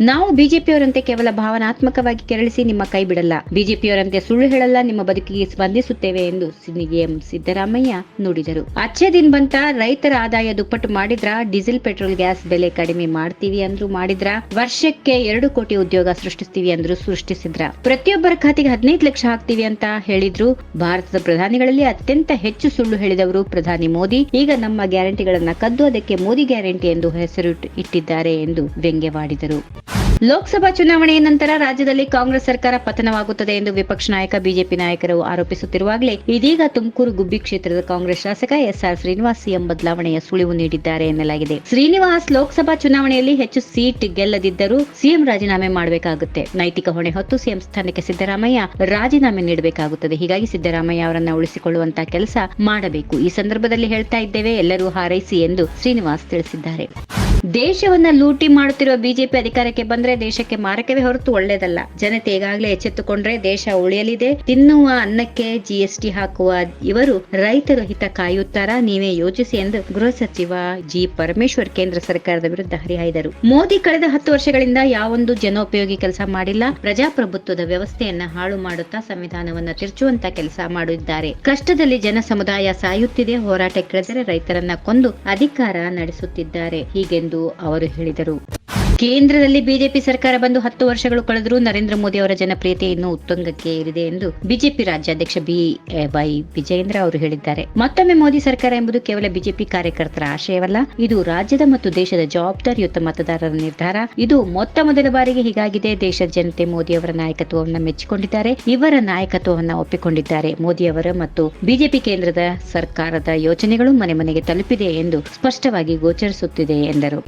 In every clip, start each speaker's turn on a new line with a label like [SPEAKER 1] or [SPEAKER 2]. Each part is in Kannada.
[SPEAKER 1] ನಾವು ಬಿಜೆಪಿಯವರಂತೆ ಕೇವಲ ಭಾವನಾತ್ಮಕವಾಗಿ ಕೆರಳಿಸಿ ನಿಮ್ಮ ಕೈ ಬಿಡಲ್ಲ. ಬಿಜೆಪಿಯವರಂತೆ ಸುಳ್ಳು ಹೇಳಲ್ಲ, ನಿಮ್ಮ ಬದುಕಿಗೆ ಸ್ಪಂದಿಸುತ್ತೇವೆ ಎಂದು ಸಿಎಂ ಸಿದ್ದರಾಮಯ್ಯ ನುಡಿದರು. ಅಚ್ಚೆ ದಿನ ಬಂತ ರೈತರ ಆದಾಯ ದುಪ್ಪಟ್ಟು ಮಾಡಿದ್ರ? ಡೀಸೆಲ್, ಪೆಟ್ರೋಲ್, ಗ್ಯಾಸ್ ಬೆಲೆ ಕಡಿಮೆ ಮಾಡ್ತೀವಿ ಅಂದ್ರು ಮಾಡಿದ್ರ? ವರ್ಷಕ್ಕೆ ಎರಡು ಕೋಟಿ ಉದ್ಯೋಗ ಸೃಷ್ಟಿಸ್ತೀವಿ ಅಂದ್ರು ಸೃಷ್ಟಿಸಿದ್ರ? ಪ್ರತಿಯೊಬ್ಬರ ಖಾತೆಗೆ ಹದಿನೈದು ಲಕ್ಷ ಹಾಕ್ತೀವಿ ಅಂತ ಹೇಳಿದ್ರು. ಭಾರತದ ಪ್ರಧಾನಿಗಳಲ್ಲಿ ಅತ್ಯಂತ ಹೆಚ್ಚು ಸುಳ್ಳು ಹೇಳಿದವರು ಪ್ರಧಾನಿ ಮೋದಿ. ಈಗ ನಮ್ಮ ಗ್ಯಾರಂಟಿಗಳನ್ನ ಕದ್ದು ಅದಕ್ಕೆ ಮೋದಿ ಗ್ಯಾರಂಟಿ ಎಂದು ಹೆಸರು ಇಟ್ಟಿದ್ದಾರೆ ಎಂದು ವ್ಯಂಗ್ಯವಾಡಿದರು. ಲೋಕಸಭಾ ಚುನಾವಣೆಯ ನಂತರ ರಾಜ್ಯದಲ್ಲಿ ಕಾಂಗ್ರೆಸ್ ಸರ್ಕಾರ ಪತನವಾಗುತ್ತದೆ ಎಂದು ವಿಪಕ್ಷ ನಾಯಕ, ಬಿಜೆಪಿ ನಾಯಕರು ಆರೋಪಿಸುತ್ತಿರುವಾಗಲೇ ಇದೀಗ ತುಮಕೂರು ಗುಬ್ಬಿ ಕ್ಷೇತ್ರದ ಕಾಂಗ್ರೆಸ್ ಶಾಸಕ ಎಸ್ಆರ್ ಶ್ರೀನಿವಾಸ್ ಸಿಎಂ ಬದಲಾವಣೆಯ ಸುಳಿವು ನೀಡಿದ್ದಾರೆ ಎನ್ನಲಾಗಿದೆ. ಶ್ರೀನಿವಾಸ್ ಲೋಕಸಭಾ ಚುನಾವಣೆಯಲ್ಲಿ ಹೆಚ್ಚು ಸೀಟ್ ಗೆಲ್ಲದಿದ್ದರೂ ಸಿಎಂ ರಾಜೀನಾಮೆ ಮಾಡಬೇಕಾಗುತ್ತೆ. ನೈತಿಕ ಹೊಣೆ ಹೊತ್ತು ಸಿಎಂ ಸ್ಥಾನಕ್ಕೆ ಸಿದ್ದರಾಮಯ್ಯ ರಾಜೀನಾಮೆ ನೀಡಬೇಕಾಗುತ್ತದೆ. ಹೀಗಾಗಿ ಸಿದ್ದರಾಮಯ್ಯ ಅವರನ್ನ ಉಳಿಸಿಕೊಳ್ಳುವಂತಹ ಕೆಲಸ ಮಾಡಬೇಕು. ಈ ಸಂದರ್ಭದಲ್ಲಿ ಹೇಳ್ತಾ ಇದ್ದೇವೆ, ಎಲ್ಲರೂ ಹಾರೈಸಿ ಎಂದು ಶ್ರೀನಿವಾಸ್ ತಿಳಿಸಿದ್ದಾರೆ. ದೇಶವನ್ನ ಲೂಟಿ ಮಾಡುತ್ತಿರುವ ಬಿಜೆಪಿ ಅಧಿಕಾರಕ್ಕೆ ಬಂದ್ರೆ ದೇಶಕ್ಕೆ ಮಾರಕವೇ ಹೊರತು ಒಳ್ಳೇದಲ್ಲ. ಜನತೆ ಈಗಾಗಲೇ ಎಚ್ಚೆತ್ತುಕೊಂಡ್ರೆ ದೇಶ ಉಳಿಯಲಿದೆ. ತಿನ್ನುವ ಅನ್ನಕ್ಕೆ ಜಿಎಸ್ಟಿ ಹಾಕುವ ಇವರು ರೈತರ ಹಿತ ಕಾಯುತ್ತಾರಾ ನೀವೇ ಯೋಚಿಸಿ ಎಂದು ಗೃಹ ಸಚಿವ ಜಿ ಪರಮೇಶ್ವರ್ ಕೇಂದ್ರ ಸರ್ಕಾರದ ವಿರುದ್ಧ ಹರಿಹಾಯ್ದರು. ಮೋದಿ ಕಳೆದ ಹತ್ತು ವರ್ಷಗಳಿಂದ ಯಾವೊಂದು ಜನೋಪಯೋಗಿ ಕೆಲಸ ಮಾಡಿಲ್ಲ. ಪ್ರಜಾಪ್ರಭುತ್ವದ ವ್ಯವಸ್ಥೆಯನ್ನ ಹಾಳು ಮಾಡುತ್ತಾ ಸಂವಿಧಾನವನ್ನ ತಿರುಚುವಂತ ಕೆಲಸ ಮಾಡಿದ್ದಾರೆ. ಕಷ್ಟದಲ್ಲಿ ಜನ ಸಮುದಾಯ ಸಾಯುತ್ತಿದೆ. ಹೋರಾಟಕ್ಕಿಳಿದರೆ ರೈತರನ್ನ ಕೊಂದು ಅಧಿಕಾರ ನಡೆಸುತ್ತಿದ್ದಾರೆ. ಹೀಗೆಂದು ಅವರು ಹೇಳಿದರು. ಕೇಂದ್ರದಲ್ಲಿ ಬಿಜೆಪಿ ಸರ್ಕಾರ ಬಂದು ಹತ್ತು ವರ್ಷಗಳು ಕಳೆದರೂ ನರೇಂದ್ರ ಮೋದಿ ಅವರ ಜನಪ್ರಿಯತೆ ಇನ್ನೂ ಉತ್ತುಂಗಕ್ಕೆ ಏರಿದೆ ಎಂದು ಬಿಜೆಪಿ ರಾಜ್ಯಾಧ್ಯಕ್ಷ ಬಿ ವೈ ವಿಜಯೇಂದ್ರ ಅವರು ಹೇಳಿದ್ದಾರೆ. ಮತ್ತೊಮ್ಮೆ ಮೋದಿ ಸರ್ಕಾರ ಎಂಬುದು ಕೇವಲ ಬಿಜೆಪಿ ಕಾರ್ಯಕರ್ತರ ಆಶಯವಲ್ಲ. ಇದು ರಾಜ್ಯದ ಮತ್ತು ದೇಶದ ಜವಾಬ್ದಾರಿಯುತ ಮತದಾರರ ನಿರ್ಧಾರ. ಇದು ಮೊತ್ತ ಮೊದಲ ಬಾರಿಗೆ ಹೀಗಾಗಿದೆ. ದೇಶದ ಜನತೆ ಮೋದಿ ಅವರ ನಾಯಕತ್ವವನ್ನು ಮೆಚ್ಚಿಕೊಂಡಿದ್ದಾರೆ. ಇವರ ನಾಯಕತ್ವವನ್ನು ಒಪ್ಪಿಕೊಂಡಿದ್ದಾರೆ. ಮೋದಿ ಅವರ ಮತ್ತು ಬಿಜೆಪಿ ಕೇಂದ್ರದ ಸರ್ಕಾರದ ಯೋಜನೆಗಳು ಮನೆ ಮನೆಗೆ ತಲುಪಿದೆ ಎಂದು ಸ್ಪಷ್ಟವಾಗಿ ಗೋಚರಿಸುತ್ತಿದೆ ಎಂದರು.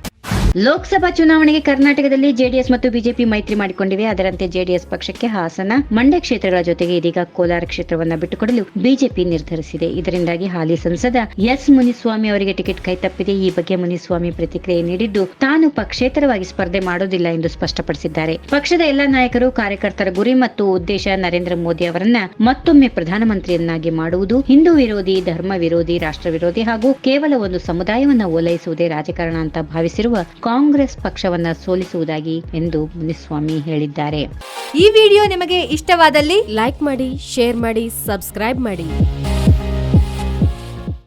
[SPEAKER 1] ಲೋಕಸಭಾ ಚುನಾವಣೆಗೆ ಕರ್ನಾಟಕದಲ್ಲಿ ಜೆಡಿಎಸ್ ಮತ್ತು ಬಿಜೆಪಿ ಮೈತ್ರಿ ಮಾಡಿಕೊಂಡಿವೆ. ಅದರಂತೆ ಜೆಡಿಎಸ್ ಪಕ್ಷಕ್ಕೆ ಹಾಸನ, ಮಂಡ್ಯ ಕ್ಷೇತ್ರಗಳ ಜೊತೆಗೆ ಇದೀಗ ಕೋಲಾರ ಕ್ಷೇತ್ರವನ್ನ ಬಿಟ್ಟುಕೊಡಲು ಬಿಜೆಪಿ ನಿರ್ಧರಿಸಿದೆ. ಇದರಿಂದಾಗಿ ಹಾಲಿ ಸಂಸದ ಎಸ್ ಮುನಿಸ್ವಾಮಿ ಅವರಿಗೆ ಟಿಕೆಟ್ ಕೈತಪ್ಪಿದೆ. ಈ ಬಗ್ಗೆ ಮುನಿಸ್ವಾಮಿ ಪ್ರತಿಕ್ರಿಯೆ ನೀಡಿದ್ದು, ತಾನು ಪಕ್ಷೇತರವಾಗಿ ಸ್ಪರ್ಧೆ ಮಾಡೋದಿಲ್ಲ ಎಂದು ಸ್ಪಷ್ಟಪಡಿಸಿದ್ದಾರೆ. ಪಕ್ಷದ ಎಲ್ಲ ನಾಯಕರು, ಕಾರ್ಯಕರ್ತರ ಗುರಿ ಮತ್ತು ಉದ್ದೇಶ ನರೇಂದ್ರ ಮೋದಿ ಅವರನ್ನ ಮತ್ತೊಮ್ಮೆ ಪ್ರಧಾನಮಂತ್ರಿಯನ್ನಾಗಿ ಮಾಡುವುದು, ಹಿಂದೂ ವಿರೋಧಿ, ಧರ್ಮ ವಿರೋಧಿ, ರಾಷ್ಟ್ರ ವಿರೋಧಿ ಹಾಗೂ ಕೇವಲ ಒಂದು ಸಮುದಾಯವನ್ನು ಓಲೈಸುವುದೇ ರಾಜಕಾರಣ ಅಂತ ಭಾವಿಸಿರುವ ಕಾಂಗ್ರೆಸ್ ಪಕ್ಷವನ್ನ ಸೋಲಿಸುವುದಾಗಿ ಎಂದು ಮುನಿಸ್ವಾಮಿ ಹೇಳಿದ್ದಾರೆ.
[SPEAKER 2] ಈ ವಿಡಿಯೋ ನಿಮಗೆ ಇಷ್ಟವಾದಲ್ಲಿ ಲೈಕ್ ಮಾಡಿ, ಶೇರ್ ಮಾಡಿ, ಸಬ್ಸ್ಕ್ರೈಬ್ ಮಾಡಿ.